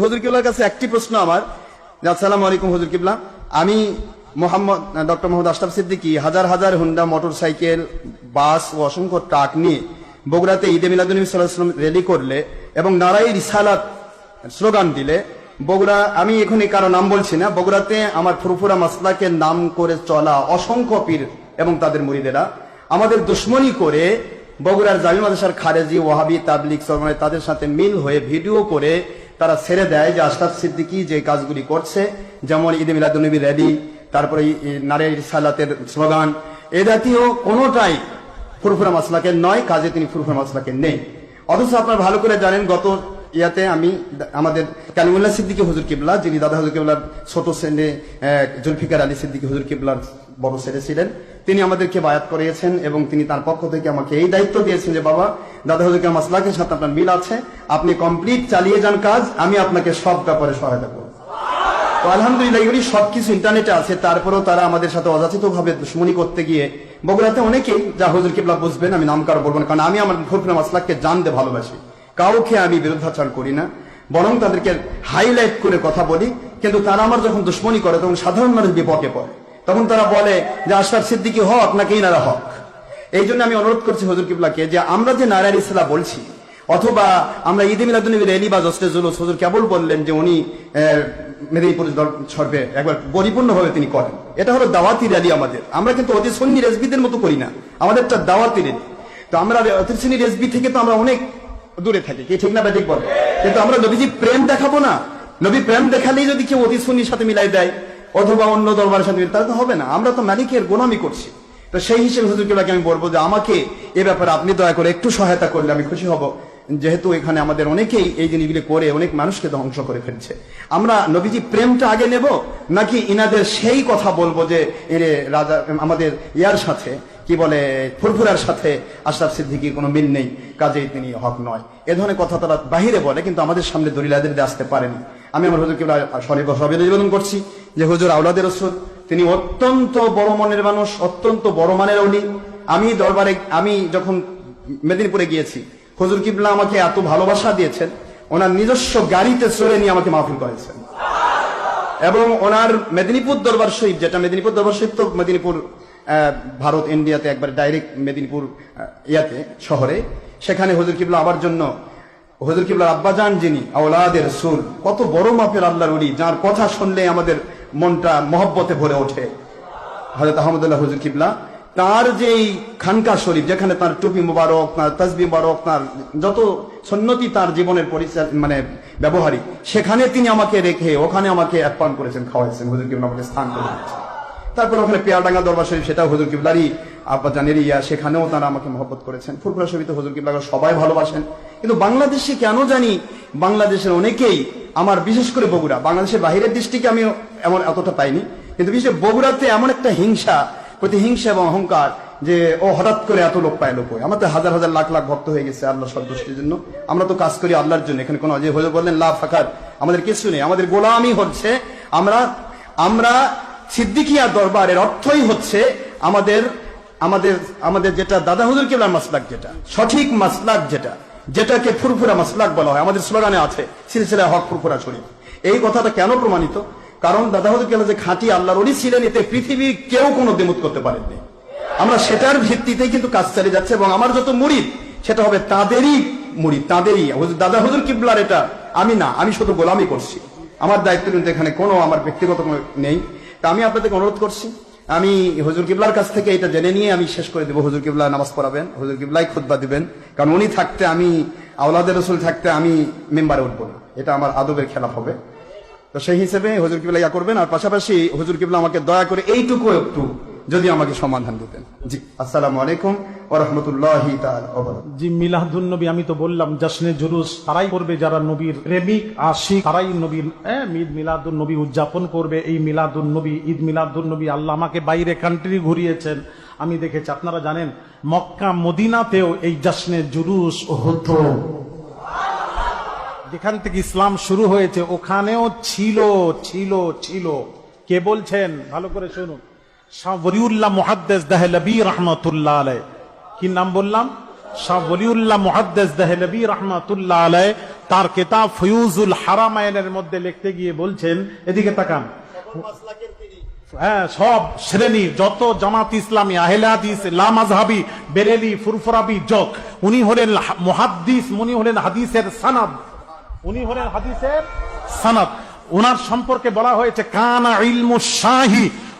হুজুর কিবলার কাছে একটি প্রশ্ন আমার। আসসালামু আলাইকুম হুজুর কিবলা। আমি মোহাম্মদ ডক্টর মোহাম্মদ আশরাফ সিদ্দিকী হাজার হাজার হুন্ডা মোটর সাইকেল, বাস ও অসংখ্য ট্রাক নিয়ে বগুড়াতে ঈদে মিলাদুলনবী সাল্লাম রেলি করলে এবং নারাই রিসালাত স্লোগান দিলে বগুড়া, আমি এখানে কারও নাম বলছি না, বগুড়াতে আমার ফুরফুরা মাসলাকে নাম করে চলা অসংখ্য পীর এবং তাদের মুরিদেরা। আমাদের দুশ্মনী করে বগুড়ার জামি মাদ্রাসার খারেজি, ওয়াহাবি তাবলিক সরমানে তাদের সাথে মিল হয়ে ভিডিও করে তারা ছেড়ে দেয় যে আশরাফ সিদ্দিকী যে কাজগুলি করছে যেমন ঈদে মিলাদুলনবী র্যালি তারপরে নারে সালাতের স্লোগান। এ জাতীয় কোনোটাই ফুরফুরা মাসলাকে নয় কাজে তিনি ফুরফুরা মাসলাকে নেই। অথচ আপনারা ভালো করে জানেন গত ইয়াতে আমি আমাদের কালিমুল্লাহ সিদ্দিকী হুজুর কিবলা যিনি দাদা হুজুর কিবলার ছোট আহ, জুলফিকার আলী সিদ্দিকী হুজুর কিবলার বড় ছেলে ছিলেন তিনি আমাদেরকে বায়াত করিয়েছেন এবং তিনি তার পক্ষ থেকে আমাকে এই দায়িত্ব দিয়েছেন যে, বাবা দাদা হুজুরকে মাসলাকের সাথে আপনার মিল আছে, আপনি কমপ্লিট চালিয়ে যান কাজ, আমি আপনাকে সব ব্যাপারে সহায়তা করব। আলহামদুলিল্লাহ সবকিছু ইন্টারনেটে আছে, তারপরেও তারা আমাদের সাথে অযাচিত ভাবে দুশ্মনী করতে গিয়ে, বগুড়াতে অনেকেই, যা হুজুর কিবলা বুঝবেন, আমি নাম কারও বলব না, কারণ আমি আমার ফুরফুরা মাসলাককে জানতে ভালোবাসি। কাউকে আমি বিরুদ্ধাচার করি না, বরং তাদেরকে হাইলাইট করে কথা বলি, কিন্তু তারা আমার যখন দুশ্মনী করে, তখন সাধারণ মানুষ বিপদে পড়ে। তখন তারা বলে যে আশরাফ সিদ্দিকী হক নাকি ইনারা হক? এই জন্য আমি অনুরোধ করছি হুজুর কিবলাকে যে আমরা যে নারায়ণ ইসলা বলছি, অথবা আমরা ঈদে মিলাদুনবী রেলি বা হুজুর কেবল বললেন যে উনি মেদিনীপুর সর্বে একবার পরিপূর্ণভাবে তিনি করেন। এটা হলো দাওয়াতি র্যালি আমাদের। আমরা কিন্তু অতি সন্নি রেসবিদের মতো করি না। আমাদের একটা দাওয়াতি র্যালি। তো আমরা অতি সন্নি রেসবি থেকে তো আমরা অনেক দূরে থাকি। কি ঠিক না বা ঠিক বলে? কিন্তু আমরা নবীজি প্রেম দেখাবো না। নবী প্রেম দেখালেই যদি কেউ অতি সন্নির সাথে মিলাই দেয় অথবা অন্য দরবারের সাথে তাহলে তো হবে না। আমরা তো মালিকের গোলামি করছি। তো সেই হিসেবে হুজুরকে আমি বলব যে, আমাকে এ ব্যাপারে আপনি দয়া করে একটু সহায়তা করলে আমি খুশি হব। যেহেতু এখানে আমাদের অনেকেই এই জিনিসগুলি করে, অনেক মানুষকে ধ্বংস করে ফেলছে। আমরা নবীজি প্রেমটা আগে নেব, নাকি ইনাদের সেই কথা বলব যে, এরে রাজা, আমাদের ইয়ার সাথে, কি বলে, ফুরফুরার সাথে আশরাফ সিদ্দিকির কোনো মিল নেই, কাজেই তিনি হক নয়। এ ধরনের কথা তারা বাহিরে বলে, কিন্তু আমাদের সামনে দলিলাদের আসতে পারেনি। আমি আমার হুজুরকে সবে নিবেদন করছি। যে হুজুর আউলাদের রসুল, তিনি অত্যন্ত বড় মনের মানুষ, অত্যন্ত বড় মানের অলি। আমি দরবারে, আমি যখন মেদিনীপুরে গিয়েছি, হুজুর কিবলা আমাকে এত ভালোবাসা দিয়েছেন, ওনার নিজস্ব গাড়িতে চড়ে নিয়ে আমাকে মাহফিল করেছেন। এবং ওনার মেদিনীপুর দরবার শরীফ, যেটা মেদিনীপুর দরবার শরীফ তো মেদিনীপুর ভারত, ইন্ডিয়াতে একবার ডাইরেক্ট মেদিনীপুর ইয়াতে, শহরে, সেখানে হজুর কিবলা আবার জন্য, হুজুর কিবলার আব্বাজান যিনি, আওলাদের সুর কত বড় মাপের আল্লাহর উলি যার কথা শুনলে আমাদের মনটা মহব্বতে ভরে ওঠে। হজরত আহমদুল্লাহ হুজুর কিবলা, তার যেই খানকা শরীফ, যেখানে তার টুপি মুবারক, তার তসবি মুবারক, তার যত সন্নতি তার জীবনের পরিচয় মানে ব্যবহারই, সেখানে তিনি আমাকে রেখে, ওখানে আমাকে অ্যাপান করেছেন, খাওয়াইছেন, হুজুর কিবলা আমাকে স্থান করে দিয়েছেন। তারপর ওখানে পেয়ারডাঙ্গা দরবার শরীফ, সেটাও হুজুর কিবলারই আব্বা জানের ইয়া, সেখানেও তারা আমাকে মহব্বত করেছেন। ফুরফুরা শরীফ তো হুজুর কিবলা সবাই ভালোবাসেন। কিন্তু বাংলাদেশে কেন জানি, বাংলাদেশের অনেকেই আমার বিশেষ করে বগুড়া, বাংলাদেশের বাহিরের দৃষ্টিকে আমি এমন এতটা পাইনি। কিন্তু বিশেষ বগুড়াতে এমন একটা হিংসা, প্রতিহিংসা এবং অহংকার যে, ও হঠাৎ করে এত লোক পায় লোক। আমার তো হাজার হাজার লাখ লাখ ভক্ত হয়ে গেছে আল্লাহ সন্তুষ্টির জন্য। আমরা তো কাজ করি আল্লাহর জন্য। এখানে কোনো যে হয়ে বললেন লাভ ফাঁকার আমাদের কিছু নেই। আমাদের গোলামি হচ্ছে, আমরা আমরা সিদ্দিকিয়া দরবারের অর্থই হচ্ছে আমাদের আমাদের আমাদের যেটা দাদা হুজুর কেবলার মাসলাক যেটা, সঠিক মাসলাক যেটা। যেটাকে ফুরফুরা মাসলাক বলা হয়, আমাদের স্লোগানে আছে সিলসিলা হক, ফুরফুরা শরীফ। এই কথাটা কেন প্রমাণিত? কারণ দাদা হুজুর কেবলা যে খাঁটি আল্লাহর অলি ছিলেন, এতে পৃথিবীর কেউ কোনো দেমুত করতে পারেননি। আমরা সেটার ভিত্তিতেই কিন্তু কাজ চালিয়ে যাচ্ছে, এবং আমার যত মুরিদ, সেটা হবে তাদেরই মুরিদ, তাদেরই। দাদা হুজুর কিবলার এটা, আমি না, আমি শুধু গোলামি করছি। আমার দায়িত্ব কিন্তু এখানে কোনো, আমার ব্যক্তিগত নেই। তা আমি আপনাদেরকে অনুরোধ করছি আমি হজুর কিবলার কাছ থেকে এটা জেনে নিয়ে আমি শেষ করে দেবো। হজুর কিবলা নামাজ পড়াবেন, হজুর কিবলাই খুদ্া দিবেন। কারণ উনি থাকতে আমি, আওলাদের রসুল থাকতে আমি মেম্বারে উঠবো না। এটা আমার আদবের খেলাফ হবে। তো সেই হিসেবে হজুর কিবলা ইয়া করবেন। আর পাশাপাশি হজুর কিবলা আমাকে দয়া করে এইটুকু একটু যদি আমাকে সমাধান দিতেন। জি আসসালামু আলাইকুম ও রহমতুল্লাহ জি মিলাদুন নবী আমি তো বললাম জশ্নে জুলুস তারাই করবে যারা নবীর প্রেমিক আশিক তারাই নবীর হ্যাঁ, ঈদ মিলাদুন নবী উদযাপন করবে। এই মিলাদুন নবী ঈদ মিলাদুন নবী আল্লাহ আমাকে বাইরে কান্ট্রি ঘুরিয়েছেন। আমি দেখেছি আপনারা জানেন মক্কা মদিনাতেও এই জশ্নে জুলুস হতো। যেখান থেকে ইসলাম শুরু হয়েছে ওখানেও ছিল ছিল ছিল। কে বলছেন? ভালো করে শুনুন। শাহ ওলিউল্লাহ মুহাদ্দেস দাহলবি রহমতুল্লাহ আলাই কি নাম বললাম? শাহ ওলিউল্লাহ মুহাদ্দেস দাহলবি রহমতুল্লাহ আলাই তার কেতাব ফয়ুজুল হারামায়নের মধ্যে লিখতে গিয়ে বলছেন, এদিকে তাকান। হ্যাঁ সব শ্রেণি, যত জামাত ইসলামী, আহলে হাদিস লামাজহাবি বেরেলি, ফুরফুরাবি, জক, উনি হলেন মুহাদ্দিস, উনি হলেন হাদিসের সানাদ। উনি হলেন হাদিসের সানাদ। ওনার সম্পর্কে বলা হয়েছে, কানা ইলমু শাহি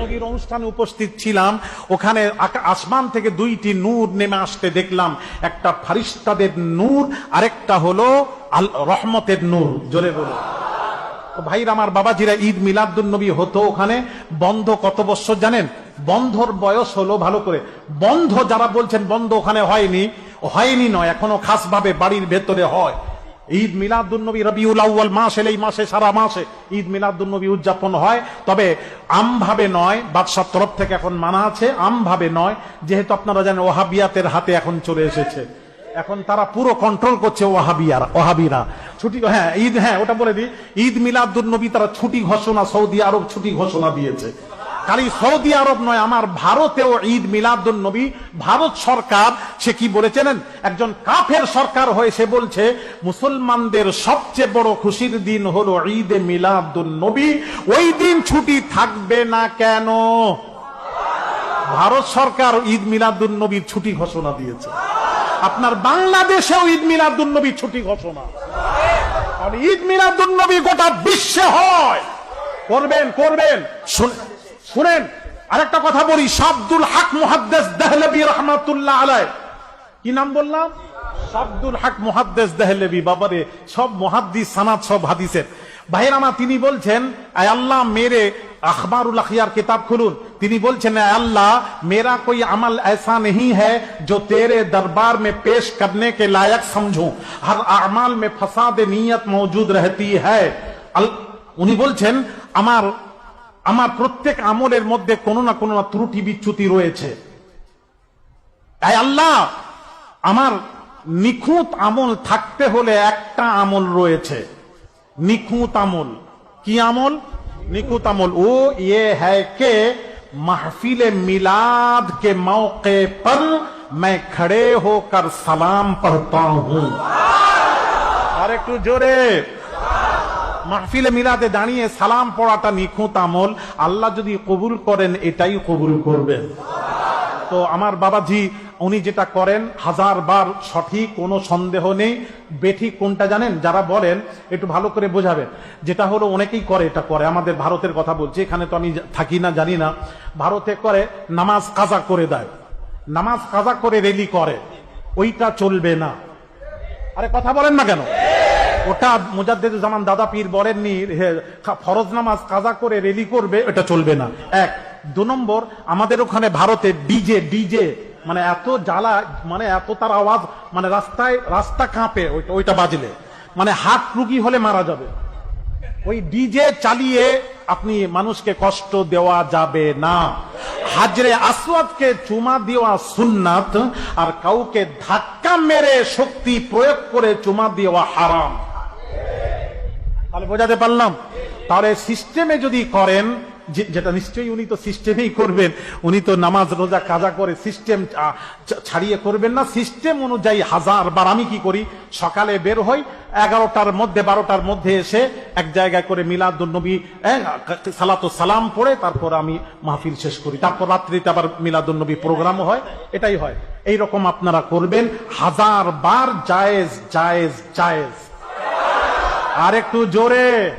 নবীর অনুষ্ঠানে উপস্থিত ছিলাম। ওখানে আসমান থেকে দুইটি নূর নেমে আসতে দেখলাম। একটা ফারিস্তাদের নূর, আরেকটা হলো আল রহমতের নূর। জোরে বলো। ভাইরা আমার বাবাজিরা ঈদ মিলাদুন নবী হতো ওখানে। বন্ধ কত বছর জানেন? বন্ধর বয়স হলো ভালো করে। বন্ধ যারা বলছেন বন্ধ ওখানে হয়নি হয়নি নয়, এখনও খাস ভাবে বাড়ির ভেতরে হয়। ঈদ মিলাদুন নবী রবিউল আউ্য়াল মাস এলে এই মাসে, সারা মাসে ঈদ মিলাদুন নবী উদযাপন হয়। তবে আমভাবে নয়, বাদশার তরফ থেকে এখন মানা আছে, আমভাবে নয়, যেহেতু আপনারা জানেন ওহাবিয়াতের হাতে এখন চলে এসেছে। এখন তারা পুরো কন্ট্রোল করছে ওহাবিয়ার ওহাবিরা ছুটি হ্যাঁ ঈদ হ্যাঁ ওটা বলে দিই। ঈদ মিলাদুন নবী তারা ছুটি ঘোষণা, সৌদি আরব ছুটি ঘোষণা দিয়েছে। খালি সৌদি আরব নয়, আমার ভারতেও ঈদ মিলাদুন নবী। ভারত সরকার, সে কি বলেছেন একজন কাফের সরকার হয়ে সে বলছে, মুসলমানদের সবচেয়ে বড় খুশির দিন হলো ঈদ মিলাদুন নবী। ওই দিন ছুটি থাকবে না কেন? ভারত সরকার ঈদ মিলাদুন নবীর ছুটি ঘোষণা দিয়েছে। আপনার বাংলাদেশেও ঈদ মিলাদুন নবীর ছুটি ঘোষণা। ঈদ মিলাদুন নবী গোটা বিশ্বে হয়। করবেন করবেন। শুন- শুনেন আরেকটা কথা বলি শাব্দুল হক মুহাদ্দেস দেহলবী রহমাতুল্লাহ আলাই কি নাম বললাম শাব্দুল হক মুহাদ্দেস দেহলবী বাবারে সব মুহাদ্দিস সানাদ সব হাদিসের ভাইয়ের আমার তিনি বলছেন আয় আল্লাহ মেরে अखबारुल अखियार किताब खुलून তিনি বলছেন "ऐ अल्लाह मेरा कोई अमल ऐसा नहीं है जो तेरे दरबार में पेश करने के लायक समझूं हर अमाल में फसाद नीयत मौजूद रहती है अल- উনি বলছেন আমার আমার প্রত্যেক আমলের মধ্যে কোনো না কোনো না ত্রুটি বিচ্যুতি রয়েছে তাই আল্লাহ আমার নিখুঁত আমল থাকতে হলে একটা আমল রয়েছে নিখুঁত আমল কি আমল निकुत अमल वो ये है कि महफिल मिलाद के मौके पर मैं खड़े होकर सलाम पढ़ता हूं আর একটু জোরে মাহফিলে মিলাদে দাঁড়িয়ে সালাম পড়াটা নিখুঁত আমল। আল্লাহ যদি কবুল করেন, এটাই কবুল করবেন। তো আমার বাবাজি, উনি যেটা করেন, হাজার বার সঠিক, কোনো সন্দেহ নেই। বেঠিক কোনটা জানেন? যারা বলেন, একটু ভালো করে বোঝাবেন। যেটা হলো, অনেকেই করে, এটা করে। আমাদের ভারতের কথা বলছি, এখানে তো আমি থাকি না, জানি না। ভারতে করে, নামাজ কাজা করে দেয়। নামাজ কাজা করে রেলি করে। ওইটা চলবে না। আরে কথা বলেন না কেন? ওটা মুজাদ্দেদ জামান দাদা পীর বলেননি ফরজ নামাজ কাজা করে রেলি করবে, এটা চলবে না। এক, দু নম্বর, আমাদের ওখানে ভারতে ডিজে ডিজে মানে এত জ্বালা মানে এত তার আওয়াজ মানে রাস্তায়, রাস্তা কাঁপে, ওইটা ওইটা বাজলে। মানে হাত রুগী হলে মারা যাবে। ওই ডিজে চালিয়ে আপনি মানুষকে কষ্ট দেওয়া যাবে না। হাজরে আসওয়াদকে চুমা দেওয়া সুন্নাত, আর কাউকে ধাক্কা মেরে শক্তি প্রয়োগ করে চুমা দেওয়া হারাম। তাহলে বোঝাতে পারলাম। তাহলে সিস্টেমে যদি করেন যেটা নিশ্চয়ই উনি তো সিস্টেমেই করবেন, উনি তো নামাজ, রোজা, কাজা করে সিস্টেম ছাড়িয়ে করবেন না। সিস্টেম অনুযায়ী হাজার বার আমি কি করি? সকালে বের হই, এগারোটার মধ্যে, বারোটার মধ্যে এসে এক জায়গায় করে মিলাদুন্নবী সালাত সালাম পড়ে, তারপর আমি মাহফিল শেষ করি। তারপর রাত্রিতে আবার মিলাদুন্নবী প্রোগ্রামও হয়, এটাই হয়। এই রকম আপনারা করবেন। হাজার বার জায়েজ জায়েজ জায়েজ। আর একটু জোরে।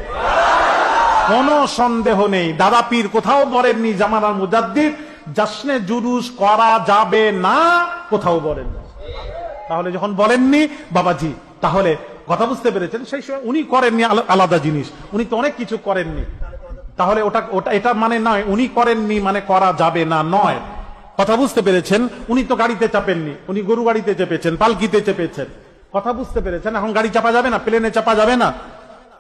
কোনো সন্দেহ নেই। দাদা পীর কোথাও বলেননি জামানার মুজাদ্দিদ, জাসনে জুলুস করা যাবে না, কোথাও বলেন তাহলে যখন বলেননি, বাবাজি, তাহলে কথা বুঝতে পেরেছেন, সেই সময় উনি করেননি আলা- আলাদা জিনিস। উনি তো অনেক কিছু করেননি। তাহলে ওটা ওটা এটা মানে নয়, উনি করেননি মানে করা যাবে না, নয়। কথা বুঝতে পেরেছেন? উনি তো গাড়িতে চাপেননি, উনি গরু গাড়িতে চেপেছেন, পালকিতে চেপেছেন। কথা বুঝতে পেরেছেন? এখন গাড়ি চাপা যাবে না, প্লেনে চাপা যাবে না।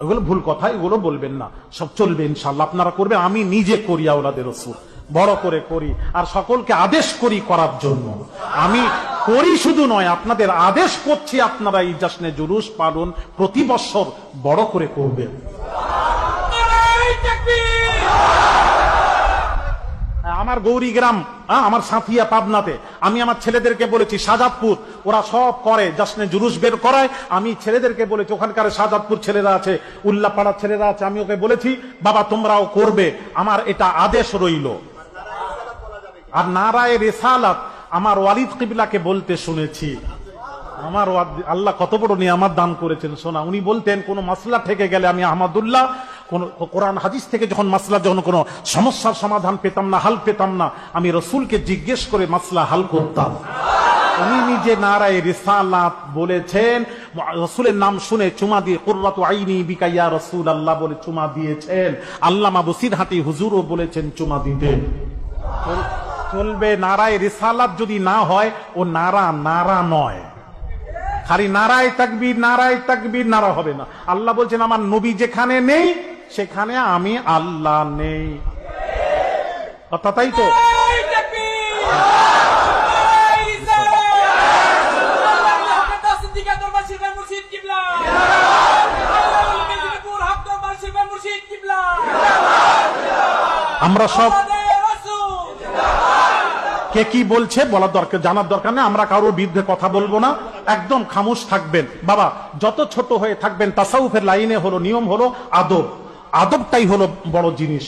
ওগুলো ভুল কথা, এগুলো বলবেন না। সব চলবে ইনশাল্লাহ আপনারা করবে, আমি নিজে করি আওলাদের রসুল। বড় করে করি। আর সকলকে আদেশ করি করার জন্য। আমি করি শুধু নয়, আপনাদের আদেশ করছি আপনারা এই জাসনে জুলুস পালন প্রতি বছর বড় করে করবেন নারাই তাকবীর আমার গৌরী গ্রাম হ্যাঁ, আমার সাথিয়া পাবনাতে। আমি আমার ছেলেদেরকে বলেছি সাজাদপুর। ওরা সব করে জাসনে জুলুস বের করায়। আমি ছেলেদেরকে বলেছি ওখানকার সাজাদপুর ছেলেরা আছে উল্লাপাড়ার ছেলেরা আছে। আমি ওকে বলেছি বাবা তোমরাও করবে। আমার এটা আদেশ রইল। আর নারায় রেসালাত আমার ওয়ালিদ কিবলাকে বলতে শুনেছি। আমার আল্লাহ কত বড় নিয়ামত দান করেছেন। শোনা উনি বলতেন কোন মাসলা থেকে গেলে আমি আহমদুল্লাহ কোন কোরআন হাদিস থেকে যখন মাসলা, যখন কোনো সমস্যার সমাধান পেতাম না, হাল পেতাম না, আমি রসুলকে জিজ্ঞেস করে মাসলা হাল করতাম। উনি নিজে নারায় রিসালাত বলেছেন, রসুলের নাম শুনে চুমা দিয়ে, কুর্রাত আইনি বিকাইয়া রসুল আল্লাহ বলে চুমা দিয়েছেন। আল্লামা বসিরহাটি হুজুরও বলেছেন চুমা চল- চলবে নারায় রিসালাত যদি না হয়, ও নারা নারা নয়। খালি নারায় তাকবীর নারায় তাকবীর, নারা হবে না। আল্লাহ বলছেন, আমার নবী যেখানে নেই সেখানে আমি আল্লাহ নেই। কথা তাই তো? আমরা সব কে কি বলছে বলার দরকার জানার দরকার নেই। আমরা কারোর বিরুদ্ধে কথা বলব না। একদম খামোশ থাকবেন। বাবা, যত ছোট হয়ে থাকবেন, তাসাউফের লাইনে হলো, নিয়ম হলো আদব। আদবটাই হলো বড় জিনিস।